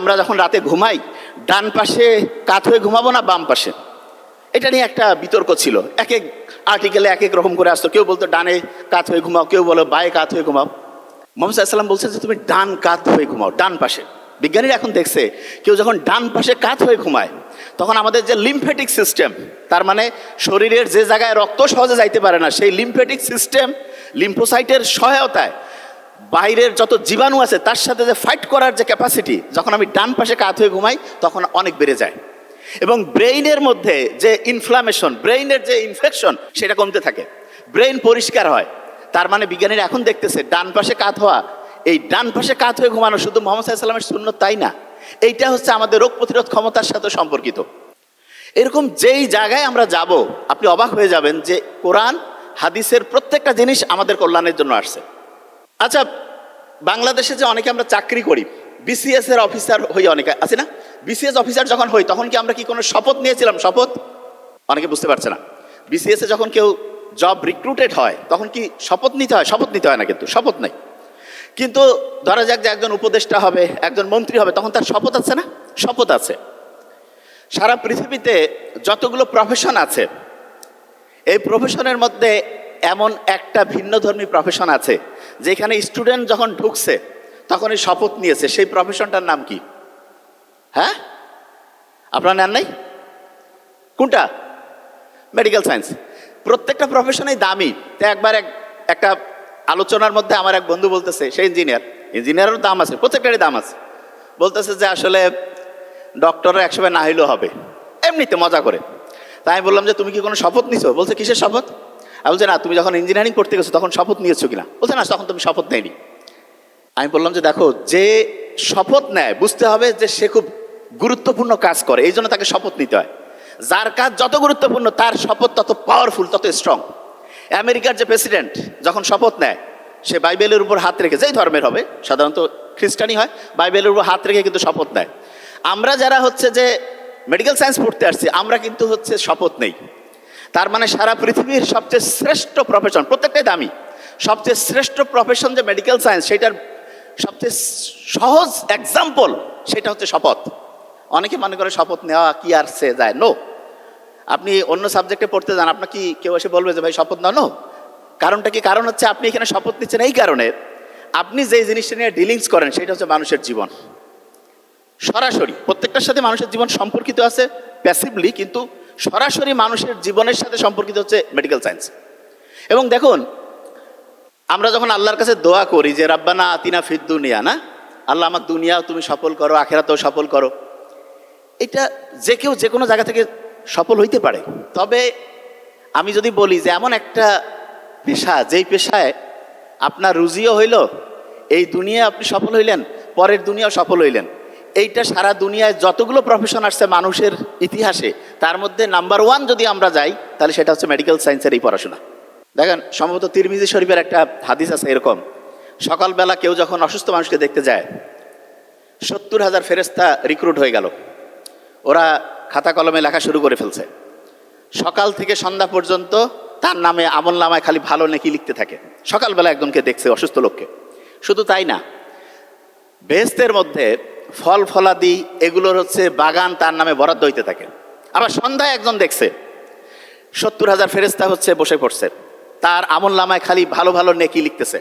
আমরা যখন রাতে ঘুমাই, ডান পাশে কাত হয়ে ঘুমাবো না বাম পাশে? এটা নিয়ে একটা বিতর্ক ছিল। এক এক আর্টিকেলে এক এক রকম করে আসতো। কেউ বলতো, ডানে কাত হয়ে ঘুমাও। কেউ বলো, বায়ে কাত হয়ে ঘুমাও। মোহাম্মদ সাল্লাম বলছে যে, তুমি ডান কাত হয়ে ঘুমাও, ডান পাশে। বিজ্ঞানীরা এখন দেখছে, কেউ যখন ডান পাশে কাত হয়ে ঘুমায়, তখন আমাদের যে লিম্ফেটিক সিস্টেম তার মানে শরীরের যে জায়গায় রক্ত সহজে যাইতে পারে না, সেই লিম্ফেটিক সিস্টেম লিম্ফোসাইটের সহায়তায় বাইরের যত জীবাণু আছে, তার সাথে যে ফাইট করার যে ক্যাপাসিটি যখন আমি ডান পাশে কাত হয়ে ঘুমাই, তখন অনেক বেড়ে যায়। এবং ব্রেইনের মধ্যে যে ইনফ্লামেশন ব্রেইনের যে ইনফেকশন সেটা কমতে থাকে। ব্রেইন পরিষ্কার হয়। তার মানে বিজ্ঞানীরা এখন দেখতেছে, ডান পাশে কাত হওয়া, এই ডান পাশে কাত হয়ে ঘুমানো শুধু মোহাম্মদ সাল্লামের শূন্য তাই না? এইটা হচ্ছে আমাদের রোগ প্রতিরোধ ক্ষমতার সাথে সম্পর্কিত। এরকম যেই জায়গায় আমরা যাব, আপনি অবাক হয়ে যাবেন যে কোরআন, হাদিসের প্রত্যেকটা জিনিস আমাদের কল্যাণের জন্য আসছে। আচ্ছা বাংলাদেশে যে অনেকে আমরা চাকরি করি বিসিএস এর অফিসার হই অনেকে, আছে না? বিসিএস অফিসার যখন হই, তখন কি আমরা কি কোনো শপথ নিয়েছিলাম? শপথ? অনেকে বুঝতে পারছে না। বিসিএস এ যখন কেউ জব রিক্রুটেড হয়, তখন কি শপথ নিতে হয়? শপথ নিতে হয় না কিন্তু, শপথ নেই। কিন্তু ধরা যাক যে একজন উপদেষ্টা হবে, একজন মন্ত্রী হবে, তখন তার শপথ আছে না? শপথ আছে। সারা পৃথিবীতে যতগুলো প্রফেশন আছে, এই প্রফেশনের মধ্যে এমন একটা ভিন্নধর্মী প্রফেশন আছে, যেখানে স্টুডেন্ট যখন ঢুকছে, তখনই শপথ নিয়েছে। সেই প্রফেশনটার নাম কি? হ্যাঁ? আপনার নেন নাই? কোনটা? মেডিকেল সায়েন্স প্রত্যেকটা প্রফেশনেই দামি। তো একবার এক, একটা আলোচনার মধ্যে আমার এক বন্ধু বলতেছে, সে ইঞ্জিনিয়ার ইঞ্জিনিয়ারেরও দাম আছে, প্রত্যেকটারই দাম আছে। বলতেছে যে আসলে ডক্টরের একসময় না হইলেও হবে। এমনিতে মজা করে। তাই আমি বললাম যে, তুমি কি কোনো শপথ নিছো? বলছে, কিসের শপথ? আমি বলছি, না, তুমি যখন ইঞ্জিনিয়ারিং পড়তে গেছো, তখন শপথ নিয়েছো কিনা? বলছে, না, তখন তুমি শপথ নেয়নি। আমি বললাম যে, দেখো, যে শপথ নেয়, বুঝতে হবে যে সে খুব গুরুত্বপূর্ণ কাজ করে, এই জন্য তাকে শপথ নিতে হয়। যার কাজ যত গুরুত্বপূর্ণ, তার শপথ তত পাওয়ারফুল তত স্ট্রং আমেরিকার যে প্রেসিডেন্ট যখন শপথ নেয়, সে বাইবেলের উপর হাত রেখে, যেই ধর্মের হবে, সাধারণত খ্রিস্টানই হয়, বাইবেলের উপর হাত রেখে কিন্তু শপথ নেয়। আমরা যারা হচ্ছে যে মেডিকেল সায়েন্স পড়তে আসছি, আমরা কিন্তু হচ্ছে শপথ নেই। তার মানে সারা পৃথিবীর সবচেয়ে শ্রেষ্ঠ প্রফেশন প্রত্যেকটাই দামি। সবচেয়ে শ্রেষ্ঠ প্রফেশন যে মেডিকেল সায়েন্স সেটার সবচেয়ে সহজ এক্সাম্পল সেটা হচ্ছে শপথ। অনেকে মনে করে শপথ নেওয়া কি আর সে যায়? নো আপনি অন্য সাবজেক্টে পড়তে যান, আপনার কি কেউ এসে বলবে যে, ভাই, শপথ না নো কারণটা কি? কারণ হচ্ছে আপনি এখানে শপথ নিচ্ছেন এই কারণে, আপনি যে জিনিসটা নিয়ে ডিলিংস করেন, সেটা হচ্ছে মানুষের জীবন। সরাসরি, প্রত্যেকটার সাথে মানুষের জীবন সম্পর্কিত আছে প্যাসিভলি কিন্তু সরাসরি মানুষের জীবনের সাথে সম্পর্কিত হচ্ছে মেডিকেল সায়েন্স এবং দেখুন, আমরা যখন আল্লাহর কাছে দোয়া করি যে, রাব্বানা আতিনা ফির দুনিয়া না? আল্লাহ, আমার দুনিয়াও তুমি সফল করো, আখেরাতেও সফল করো। এটা যে কেউ যে কোনো জায়গা থেকে সফল হইতে পারে। তবে আমি যদি বলি যে, এমন একটা পেশা, যেই পেশায় আপনার রুজিও হইল, এই দুনিয়া আপনি সফল হইলেন, পরের দুনিয়াও সফল হইলেন। এইটা সারা দুনিয়ায় যতগুলো প্রফেশন আসছে মানুষের ইতিহাসে, তার মধ্যে নাম্বার ওয়ান যদি আমরা যাই, তাহলে সেটা হচ্ছে মেডিকেল সায়েন্সের এই পড়াশোনা। দেখেন, সম্ভবত তিরমিজি শরীফের একটা হাদিস আছে এরকম। সকালবেলা কেউ যখন অসুস্থ মানুষকে দেখতে যায়, সত্তর হাজার ফেরেস্তা রিক্রুট হয়ে গেল। ওরা খাতা কলমে লেখা শুরু করে ফেলছে। সকাল থেকে সন্ধ্যা পর্যন্ত তার নামে আমল নামায় খালি ভালো নাকি লিখতে থাকে। সকালবেলা একজনকে দেখছে অসুস্থ লোককে। শুধু তাই না, বেহেস্তের মধ্যে ফল ফলাদি, এগুলোর হচ্ছে বাগান, তার নামে বরাদ্দ হইতে থাকে। আবার সন্ধ্যায় একজন দেখছে, সত্তর হাজার ফেরেস্তা হচ্ছে বসে পড়ছে। তার আমল নামায় খালি ভালো ভালো নেকি লিখতেছে।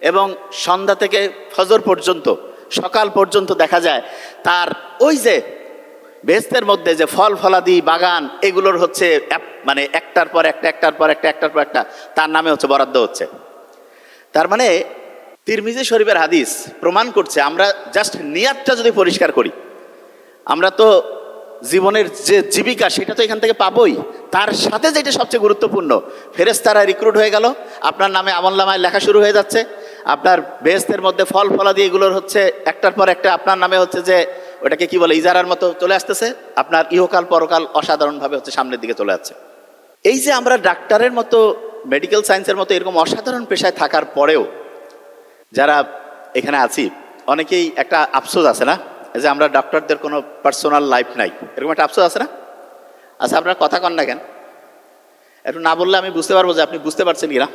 এবং সন্ধ্যা থেকে ফজর পর্যন্ত, সকাল পর্যন্ত দেখা যায়, তার ওই যে বেহেস্তের মধ্যে যে ফল ফলাদি, বাগান, এগুলোর হচ্ছে মানে একটার পর একটা, একটার পর একটা, একটার পর একটা, তার নামে হচ্ছে বরাদ্দ হচ্ছে। তার মানে তিরমিজি শরীফের হাদিস প্রমাণ করছে, আমরা জাস্ট নিয়াতটা যদি পরিষ্কার করি, আমরা তো জীবনের যে জীবিকা সেটা তো এখান থেকে পাবোই। তার সাথে যেটা সবচেয়ে গুরুত্বপূর্ণ ফেরেস্তারা রিক্রুট হয়ে গেল, আপনার নামে আমল নামায় লেখা শুরু হয়ে যাচ্ছে, আপনার বেহেস্তের মধ্যে ফল ফলা দিয়ে এগুলোর হচ্ছে, একটার পর একটা আপনার নামে হচ্ছে যে ওটাকে কি বলে, ইজারার মতো চলে আসতেছে, আপনার ইহকাল পরকাল অসাধারণভাবে হচ্ছে সামনের দিকে চলে যাচ্ছে। এই যে আমরা ডাক্তারের মতো মেডিকেল সায়েন্সের মতো এরকম অসাধারণ পেশায় থাকার পরেও যারা এখানে আছি, অনেকেই একটা আফসোস আছে না? যে আমরা ডক্টরদের কোনো পার্সোনাল লাইফ নাই। এরকম একটা আফসোস আছে না? আচ্ছা আপনার কথা কন না কেন? একটু না বললে আমি বুঝতে পারব যে আপনি বুঝতে পারছেন কি না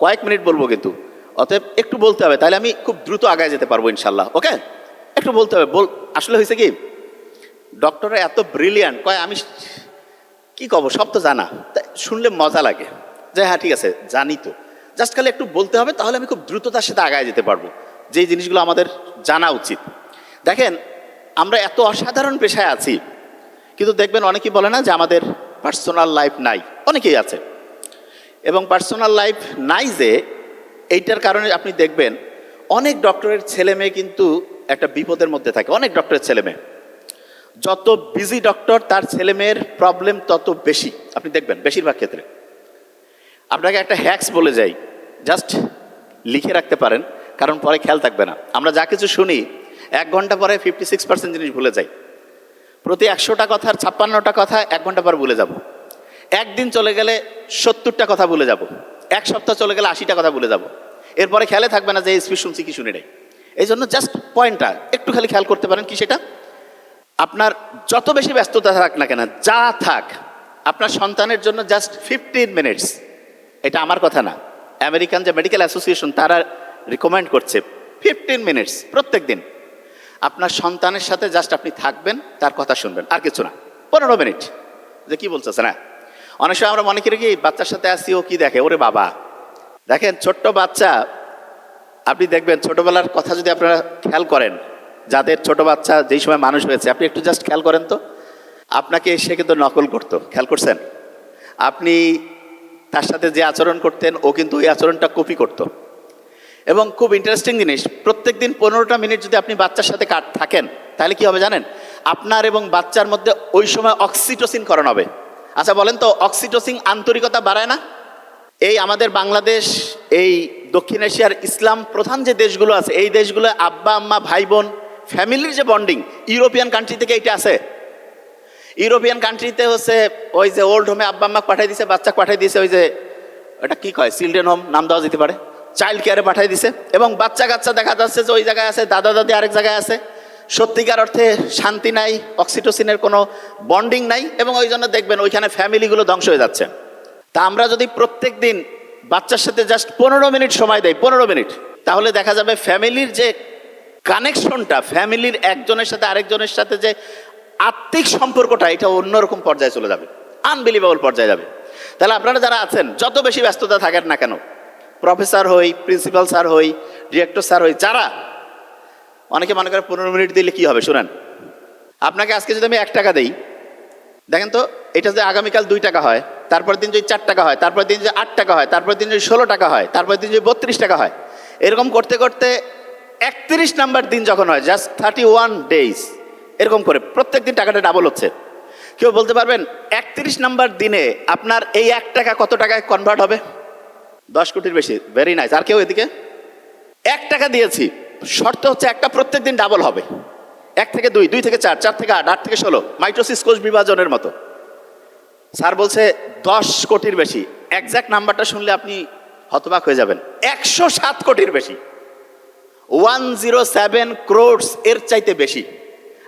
কয়েক মিনিট বলব কিন্তু। অতএব একটু বলতে হবে, তাহলে আমি খুব দ্রুত আগায় যেতে পারব ইনশাল্লাহ ওকে? একটু বলতে হবে, বল আসলে হয়েছে কি? ডক্টররা এত ব্রিলিয়ান্ট কয়, আমি কি কব, সব তো জানা। শুনলে মজা লাগে। যে হ্যাঁ ঠিক আছে, জানি তো। জাস্ট খালি একটু বলতে হবে, তাহলে আমি খুব দ্রুততার সাথে আগায় যেতে পারব। যেই জিনিসগুলো আমাদের জানা উচিত। দেখেন, আমরা এত অসাধারণ পেশায় আছি, কিন্তু দেখবেন অনেকেই বলে না যে আমাদের পার্সোনাল লাইফ নাই। অনেকেই আছে। এবং পার্সোনাল লাইফ নাই যে, এইটার কারণে আপনি দেখবেন অনেক ডক্টরের ছেলে মেয়ে কিন্তু একটা বিপদের মধ্যে থাকে। অনেক ডক্টরের ছেলে মেয়ে। যত বিজি ডক্টর তার ছেলে মেয়ের প্রবলেম তত বেশি। আপনি দেখবেন, বেশিরভাগ ক্ষেত্রে। আপনাকে একটা হ্যাক্স বলে যাই। জাস্ট লিখে রাখতে পারেন, কারণ পরে খেয়াল থাকবে না। আমরা যা কিছু শুনি, এক ঘণ্টা পরে ফিফটি সিক্স পার্সেন্ট জিনিস ভুলে যাই। প্রতি একশোটা কথার ছাপ্পান্নটা কথা এক ঘণ্টা পর ভুলে যাব। একদিন চলে গেলে সত্তরটা কথা ভুলে যাব। এক সপ্তাহ চলে গেলে আশিটা কথা ভুলে যাব। এরপরে খেয়ালে থাকবে না যে এই শুনছি কি শুনি নাই। এই জন্য জাস্ট পয়েন্টটা একটু খালি খেয়াল করতে পারেন কি সেটা? আপনার যত বেশি ব্যস্ততা থাক না কেন, যা থাক, আপনার সন্তানের জন্য জাস্ট ফিফটিন মিনিটস এটা আমার কথা না। আমেরিকান যে মেডিকেল অ্যাসোসিয়েশন, তারা রিকমেন্ড করছে ফিফটিন মিনিটস প্রত্যেক দিন। আপনার সন্তানের সাথে জাস্ট আপনি থাকবেন, তার কথা শুনবেন, আর কিছু না। পনেরো মিনিট যে কি বলতেছে না? অনেক সময় আমরা মনে করি কি, বাচ্চার সাথে আসি, ও কি দেখে? ওরে বাবা। দেখেন, ছোট্ট বাচ্চা, আপনি দেখবেন ছোটবেলার কথা যদি আপনারা খেয়াল করেন, যাদের ছোট বাচ্চা যেই সময় মানুষ হয়েছে, আপনি একটু জাস্ট খেয়াল করেন তো। আপনাকে সে কিন্তু নকল করতো। খেয়াল করছেন? আপনি তার সাথে যে আচরণ করতেন, ও কিন্তু ওই আচরণটা কপি করতো। এবং খুব ইন্টারেস্টিং জিনিস প্রত্যেক দিন পনেরোটা মিনিট যদি আপনি বাচ্চার সাথে কাট থাকেন, তাহলে কি হবে জানেন? আপনার এবং বাচ্চার মধ্যে ওই সময় অক্সিটোসিন করণ হবে। আচ্ছা বলেন তো অক্সিটোসিন আন্তরিকতা বাড়ায় না? এই আমাদের বাংলাদেশ, এই দক্ষিণ এশিয়ার ইসলাম প্রধান যে দেশগুলো আছে, এই দেশগুলো আব্বা, আম্মা, ভাই, বোন ফ্যামিলির যে বন্ডিং ইউরোপিয়ান কান্ট্রি থেকে এইটা আছে। ইউরোপিয়ান কান্ট্রিতে হচ্ছে ওই যে ওল্ড হোমে আব্বা আম্মা পাঠাই দিছে বাচ্চা পাঠাই দিছে, ওই যে ওটা কি কয় চিলড্রেন হোম নাম দেওয়া যেতে পারে। চাইল্ড কেয়ারে পাঠাই দিছে এবং বাচ্চা কাচ্চা দেখা যাচ্ছে যে ওই জায়গায় আছে, দাদা দাদি আরেক জায়গায় আছে। সত্যিকার অর্থে শান্তি নাই অক্সিটোসিনের কোনো বন্ডিং নাই এবং ওই জন্য দেখবেন ওইখানে ফ্যামিলিগুলো ধ্বংস হয়ে যাচ্ছে। তা আমরা যদি প্রত্যেক দিন বাচ্চার সাথে জাস্ট পনেরো মিনিট সময় দেয় পনেরো মিনিট, তাহলে দেখা যাবে ফ্যামিলির যে কানেকশনটা ফ্যামিলির একজনের সাথে আরেকজনের সাথে যে আত্মিক সম্পর্কটা এটা অন্যরকম পর্যায়ে চলে যাবে। আনবিলিভেবল পর্যায়ে যাবে। তাহলে আপনারা যারা আছেন, যত বেশি ব্যস্ততা থাকেন না কেন প্রফেসর হই প্রিন্সিপাল স্যার হই ডিরেক্টর স্যার হই, যারা, অনেকে মনে করে পনেরো মিনিট দিলে কি হবে, শুনেন। আপনাকে আজকে যদি আমি এক টাকা দিই, দেখেন তো, এটা যদি আগামীকাল দুই টাকা হয় তারপর দিন যদি চার টাকা হয় তারপর দিন যদি আট টাকা হয় তারপর দিন যদি ষোলো টাকা হয় তারপর দিন যদি বত্রিশ টাকা হয়, এরকম করতে করতে একত্রিশ নাম্বার দিন যখন হয় জাস্ট থার্টি ওয়ান ডেইজ এরকম করে। প্রত্যেক দিন টাকাটা ডাবল হচ্ছে। কেউ বলতে পারবেন, একত্রিশ নাম্বার দিনে আপনার এই এক টাকা কত টাকায় কনভার্ট হবে? দশ কোটির বেশি। ভেরি নাইস আর কেউ এদিকে? এক টাকা দিয়েছি। শর্ত হচ্ছে একটা প্রত্যেক দিন ডাবল হবে। এক থেকে দুই দুই থেকে চার চার থেকে আট আট থেকে ষোলো। মাইক্রোসিস কোষ বিভাজনের মতো। স্যার বলছে দশ কোটির বেশি। একজ্যাক্ট নাম্বারটা শুনলে আপনি হতবাক হয়ে যাবেন। একশো সাত কোটির বেশি। ওয়ান জিরো সেভেন ক্রোডস এর চাইতে বেশি।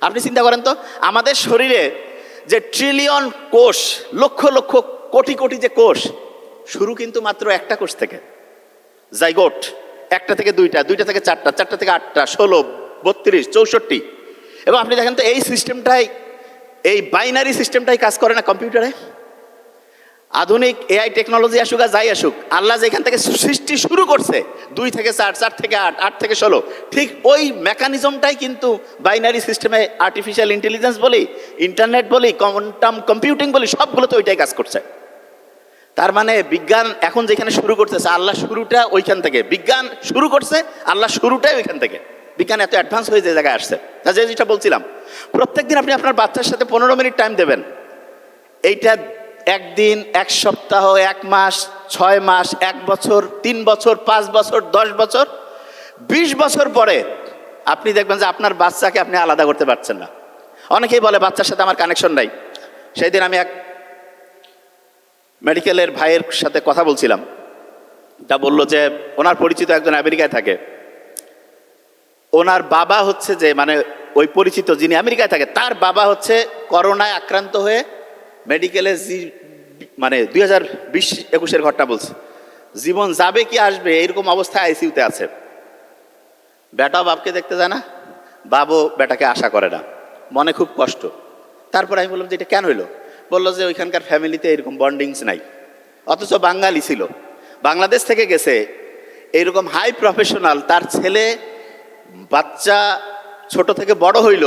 আপনি চিন্তা করেন তো, আমাদের শরীরে যে ট্রিলিয়ন কোষ, লক্ষ লক্ষ কোটি কোটি যে কোষ, শুরু কিন্তু মাত্র একটা কোষ থেকে। জাইগোট, একটা থেকে দুইটা দুইটা থেকে চারটা চারটা থেকে আটটা, ষোলো, বত্রিশ, চৌষট্টি। এবং আপনি দেখেন তো এই সিস্টেমটাই এই বাইনারি সিস্টেমটাই কাজ করে না কম্পিউটারে আধুনিক এআই টেকনোলজি আসুক আর যাই আসুক, আল্লাহ যেখান থেকে সৃষ্টি শুরু করছে, দুই থেকে চার চার থেকে আট আট থেকে ষোলো, ঠিক ওই মেকানিজমটাই কিন্তু বাইনারি সিস্টেমে আর্টিফিশিয়াল ইন্টেলিজেন্স বলি ইন্টারনেট বলি কোয়ান্টাম কম্পিউটিং বলি সবগুলো তো ওইটাই কাজ করছে। তার মানে বিজ্ঞান এখন যেখানে শুরু করতেছে, আল্লাহ শুরুটা ওইখান থেকে। বিজ্ঞান শুরু করছে, আল্লাহ শুরুটাই ওইখান থেকে। বিজ্ঞান এত অ্যাডভান্স হয়ে যে জায়গায় আসছে। যে যেটা বলছিলাম, প্রত্যেকদিন আপনি আপনার বাচ্চার সাথে পনেরো মিনিট টাইম দেবেন। এইটা একদিন, এক সপ্তাহ, এক মাস, ছয় মাস, এক বছর, তিন বছর, পাঁচ বছর, দশ বছর, বিশ বছর পরে আপনি দেখবেন যে আপনার বাচ্চাকে আপনি আলাদা করতে পারছেন না। অনেকেই বলে, বাচ্চার সাথে আমার কানেকশন নাই। সেই দিন আমি এক মেডিকেলের ভাইয়ের সাথে কথা বলছিলাম। তা বলল যে, ওনার পরিচিত একজন আমেরিকায় থাকে। ওনার বাবা হচ্ছে যে মানে ওই পরিচিত যিনি আমেরিকায় থাকে, তার বাবা হচ্ছে করোনায় আক্রান্ত হয়ে মেডিকেলে জি মানে দুই হাজার বিশ একুশের ঘটনা বলছে। জীবন যাবে কি আসবে এরকম অবস্থায় আইসিউতে আছে। বেটা বাপকে দেখতে যায় না বাবু বেটাকে আশা করে না। মনে খুব কষ্ট। তারপর আমি বললাম যে এটা কেন হইল বলল যে ওইখানকার ফ্যামিলিতে এরকম বন্ডিংস নাই। অথচ বাঙালি ছিল। বাংলাদেশ থেকে গেছে। এইরকম হাই প্রফেশনাল তার ছেলে, বাচ্চা ছোট থেকে বড় হইল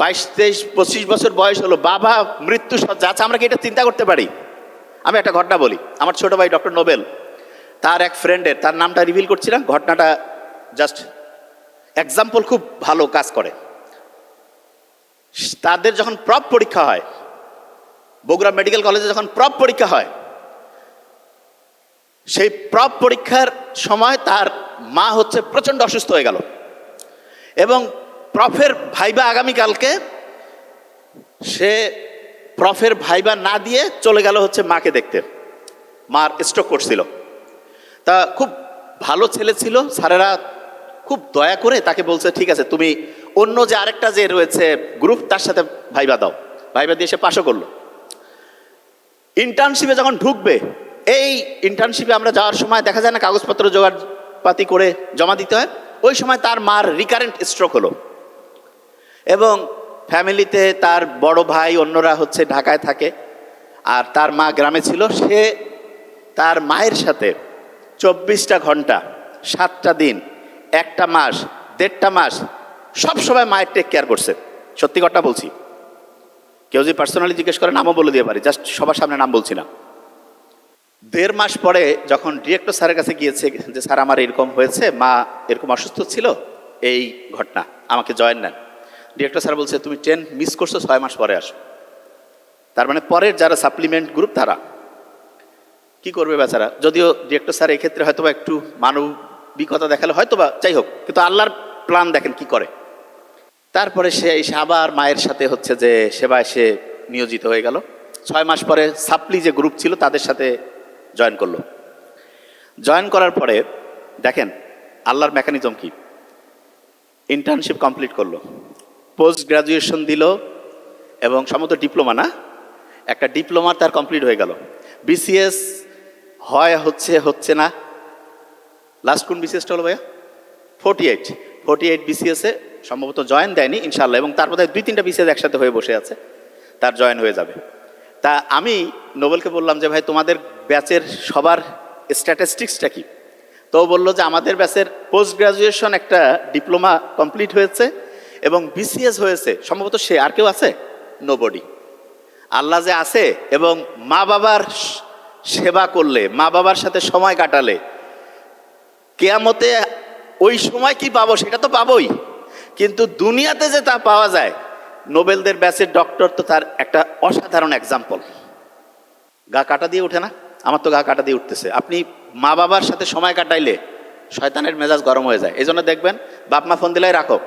বাইশ, তেইশ, পঁচিশ বছর বয়স হলো, বাবা মৃত্যু সজ্জা আচ্ছা আমরা কি এটা চিন্তা করতে পারি? আমি একটা ঘটনা বলি, আমার ছোট ভাই ডক্টর নোবেল, তার এক ফ্রেন্ডের তার নামটা রিভিল করছি না, ঘটনাটা জাস্ট এক্সাম্পল খুব ভালো কাজ করে। তাদের যখন প্রপ পরীক্ষা হয়, বগুড়া মেডিকেল কলেজে যখন প্রপ পরীক্ষা হয়, সেই প্রপ পরীক্ষার সময় তার মা হচ্ছে প্রচণ্ড অসুস্থ হয়ে গেল। এবং প্রফের ভাইবা আগামীকালকে, সে প্রফের ভাইবা না দিয়ে চলে গেল হচ্ছে মাকে দেখতে। মার স্ট্রোক করছিল। তা খুব ভালো ছেলে ছিল, স্যারেরা খুব দয়া করে তাকে বলছে, ঠিক আছে, তুমি অন্য যে আরেকটা যে রয়েছে গ্রুপ তার সাথে ভাইবা দাও। ভাইবা দিয়ে সে পাশও করল। ইন্টার্নশিপে যখন ঢুকবে, এই ইন্টার্নশিপে আমরা যাওয়ার সময় দেখা যায় না, কাগজপত্র জোগাড়পাতি করে জমা দিতে হয়। ওই সময় তার মার রিকারেন্ট স্ট্রোক হলো। এবং ফ্যামিলিতে তার বড় ভাই, অন্যরা হচ্ছে ঢাকায় থাকে। আর তার মা গ্রামে ছিল। সে তার মায়ের সাথে চব্বিশটা ঘণ্টা, সাতটা দিন, একটা মাস, দেড়টা মাস সব সময় মায়ের টেক কেয়ার করছে। সত্যি কথা বলছি। কেউ যদি পার্সোনালি জিজ্ঞেস করে, নামও বলে দিয়ে পারি। জাস্ট সবার সামনে নাম বলছি না। দেড় মাস পরে যখন ডিরেক্টর স্যারের কাছে গিয়েছে যে, স্যার, আমার এরকম হয়েছে, মা এরকম অসুস্থ ছিল, এই ঘটনা, আমাকে জয়েন নেন। ডিরেক্টর স্যার বলছে, তুমি ট্রেন মিস করছ, ছয় মাস পরে আসো। তার মানে পরের যারা সাপ্লিমেন্ট গ্রুপ তারা। কি করবে বেচারা? যদিও ডিরেক্টর স্যার এক্ষেত্রে হয়তো বা একটু মানবিকতা দেখালে হয়তো বা যাই হোক, কিন্তু আল্লাহর প্ল্যান দেখেন কি করে। তারপরে সে এসে আবার মায়ের সাথে হচ্ছে যে সেবায় সে নিয়োজিত হয়ে গেল। ছয় মাস পরে সাপ্লি যে গ্রুপ ছিল, তাদের সাথে জয়েন করল। জয়েন করার পরে দেখেন, আল্লাহর মেকানিজম কি? ইন্টার্নশিপ কমপ্লিট করল। পোস্ট গ্রাজুয়েশন দিল এবং সম্ভবত ডিপ্লোমা না, একটা ডিপ্লোমা তার কমপ্লিট হয়ে গেল। বিসিএস হয় হচ্ছে হচ্ছে না। লাস্ট কোন বিসিএসটা হলো ভাইয়া? Forty eight. ফোর্টি এইট বিসিএসে সম্ভবত জয়েন দেয়নি ইনশাল্লাহ এবং তার মধ্যে দুই তিনটা বিসিএস একসাথে হয়ে বসে আছে, তার জয়েন হয়ে যাবে। তা আমি নোবেলকে বললাম যে, ভাই, তোমাদের ব্যাচের সবার স্ট্যাটিস্টিক্সটা কি? তো বলল যে, আমাদের ব্যাচের পোস্ট গ্রাজুয়েশন একটা ডিপ্লোমা কমপ্লিট হয়েছে এবং বিসিএস হয়েছে, সম্ভবত সে আর কেউ আছে? নোবডি আল্লাহ যে আছে এবং মা বাবার সেবা করলে, মা বাবার সাথে সময় কাটালে, কেয়ামতে ওই সময় কি পাবো সেটা তো পাবোই। কিন্তু দুনিয়াতে যে তা পাওয়া যায়, নোবেলদের ব্যাচের ডক্টর তো তার একটা অসাধারণ এক্সাম্পল গা কাটা দিয়ে ওঠে না? আমার তো গা কাটা দিয়ে উঠতেছে। আপনি মা বাবার সাথে সময় কাটাইলে, শয়তানের মেজাজ গরম হয়ে যায়। এই জন্য দেখবেন বাপ মা ফোন দিলাই রাখো।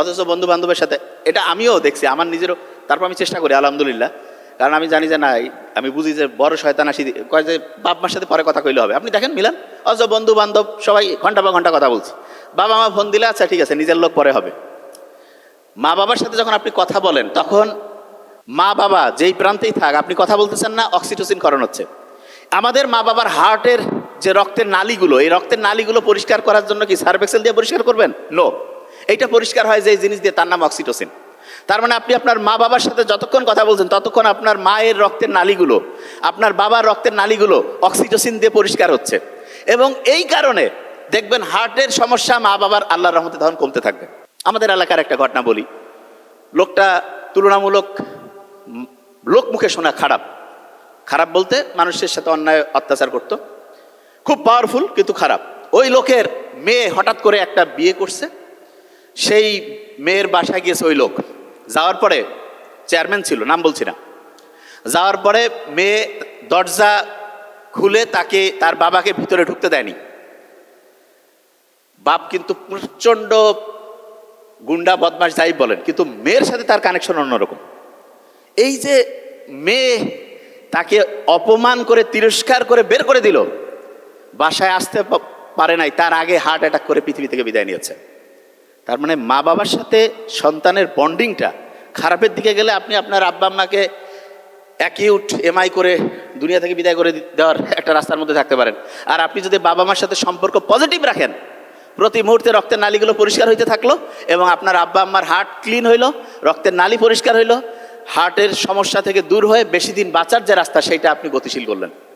অথচ বন্ধু বান্ধবের সাথে, এটা আমিও দেখছি, আমার নিজেরও, তারপর আমি চেষ্টা করি, আলহামদুলিল্লাহ। কারণ আমি জানি যে না, আমি বুঝি যে বড় শয়তান আসি, কয় যে বাপ মার সাথে পরে কথা কইলে হবে। আপনি দেখেন মিলান, অথচ বন্ধু বান্ধব সবাই ঘণ্টা বা ঘণ্টা কথা বলছি। বাবা মা ফোন দিলে আচ্ছা ঠিক আছে, নিজের লোক পরে হবে। মা বাবার সাথে যখন আপনি কথা বলেন, তখন মা বাবা যেই প্রান্তেই থাক, আপনি কথা বলতেছেন না, অক্সিটোসিন করণ হচ্ছে। আমাদের মা বাবার হার্টের যে রক্তের নালীগুলো, এই রক্তের নালীগুলো পরিষ্কার করার জন্য কি সার্ভেক্সেল দিয়ে পরিষ্কার করবেন? নো এইটা পরিষ্কার হয় যে এই জিনিস দিয়ে তার নাম অক্সিটোসিন। তার মানে আপনি আপনার মা বাবার সাথে যতক্ষণ কথা বলছেন, ততক্ষণ আপনার মায়ের রক্তের নালীগুলো, আপনার বাবার রক্তের নালীগুলো অক্সিটোসিন দিয়ে পরিষ্কার হচ্ছে। এবং এই কারণে দেখবেন হার্টের সমস্যা মা বাবার আল্লাহর রহমতে তখন কমতে থাকবে। আমাদের এলাকার একটা ঘটনা বলি। লোকটা তুলনামূলক লোক মুখে শোনা খারাপ। খারাপ বলতে মানুষের সাথে অন্যায়, অত্যাচার করত। খুব পাওয়ারফুল কিন্তু খারাপ। ওই লোকের মেয়ে হঠাৎ করে একটা বিয়ে করছে। সেই মেয়ের বাসায় গিয়েছে ওই লোক। যাওয়ার পরে চেয়ারম্যান ছিল, নাম বলছি না। যাওয়ার পরে মেয়ে দরজা খুলে তাকে, তার বাবাকে ভিতরে ঢুকতে দেয়নি। বাপ কিন্তু প্রচণ্ড গুন্ডা বদমাস যাই বলেন, কিন্তু মেয়ের সাথে তার কানেকশন অন্যরকম। এই যে মেয়ে তাকে অপমান করে, তিরস্কার করে বের করে দিল, বাসায় আসতে পারে নাই, তার আগে হার্ট অ্যাটাক করে পৃথিবী থেকে বিদায় নিয়েছে। তার মানে মা বাবার সাথে সন্তানের বন্ডিংটা খারাপের দিকে গেলে আপনি আপনার আব্বা আম্মাকে অ্যাকিউট এমআই করে দুনিয়া থেকে বিদায় করে দেওয়ার একটা রাস্তার মধ্যে থাকতে পারেন। আর আপনি যদি বাবা মার সাথে সম্পর্ক পজিটিভ রাখেন, প্রতি মুহূর্তে রক্তের নালীগুলো পরিষ্কার হইতে থাকল এবং আপনার আব্বা আম্মার হার্ট ক্লিন হইল, রক্তের নালী পরিষ্কার হইল হার্টের সমস্যা থেকে দূর হয়ে বেশি দিন বাঁচার যে রাস্তা, সেটা আপনি গতিশীল করলেন।